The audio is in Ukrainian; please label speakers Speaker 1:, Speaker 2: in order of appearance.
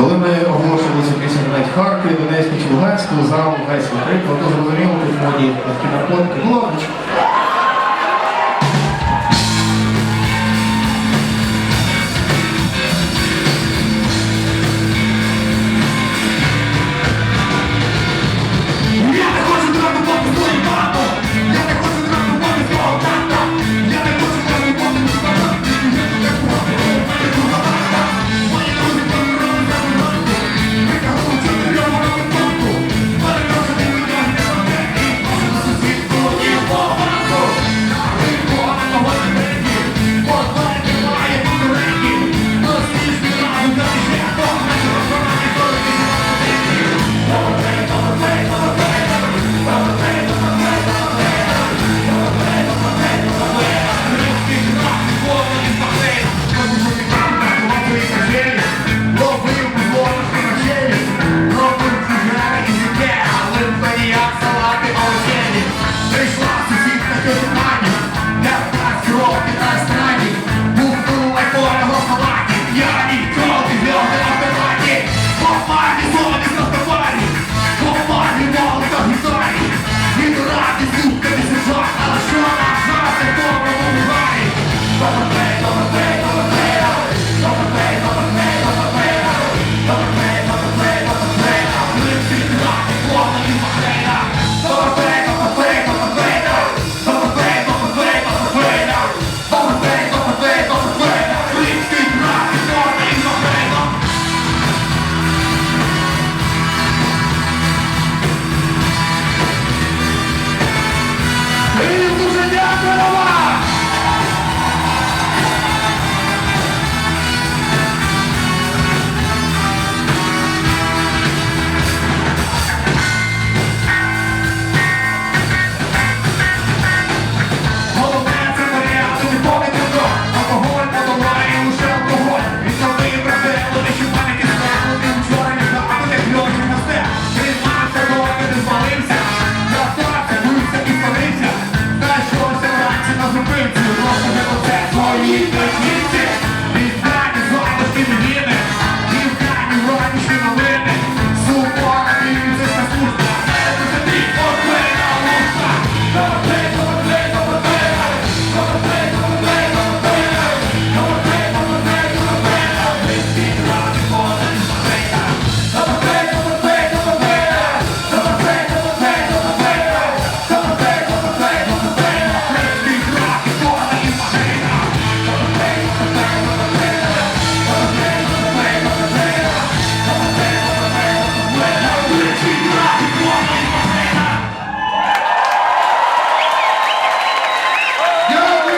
Speaker 1: Коли ми оголошували цю пісню навіть Харкові, Донецьку чи Луганську, за Луганську, Крим, то зрозуміло, тут моді такі накладки, ну,